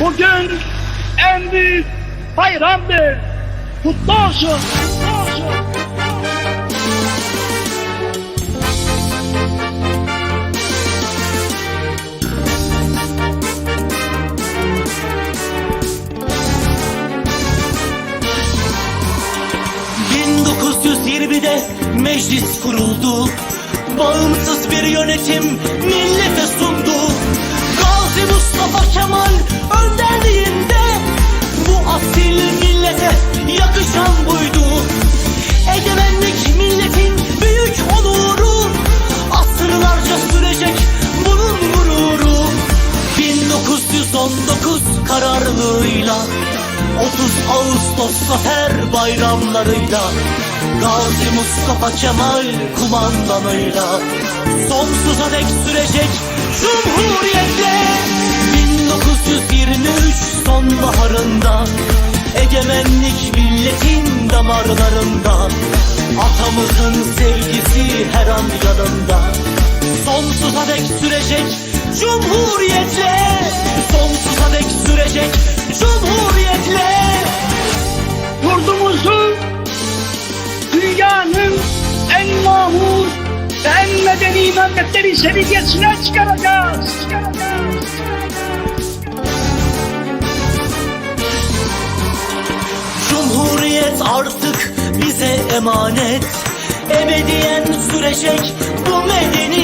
Bugün en büyük bayramdır. Kutlu olsun. Kutlu olsun. ...1920'de meclis kuruldu. Bağımsız bir yönetim millete sundu. Gazi Mustafa Kemal önderliğinde... 1919 kararlılığıyla 30 Ağustos zafer bayramlarıyla Gazi Mustafa Kemal kumandanıyla. Sonsuza dek sürecek Cumhuriyetle 1923 sonbaharında Egemenlik milletin damarlarında Atamızın sevgisi her an yanında. Sonsuza dek sürecek Cumhuriyetle en mahmur ve en medeni memlekleri seviyesine çıkaracağız. çıkaracağız. Cumhuriyet artık bize emanet Ebediyen sürecek bu asil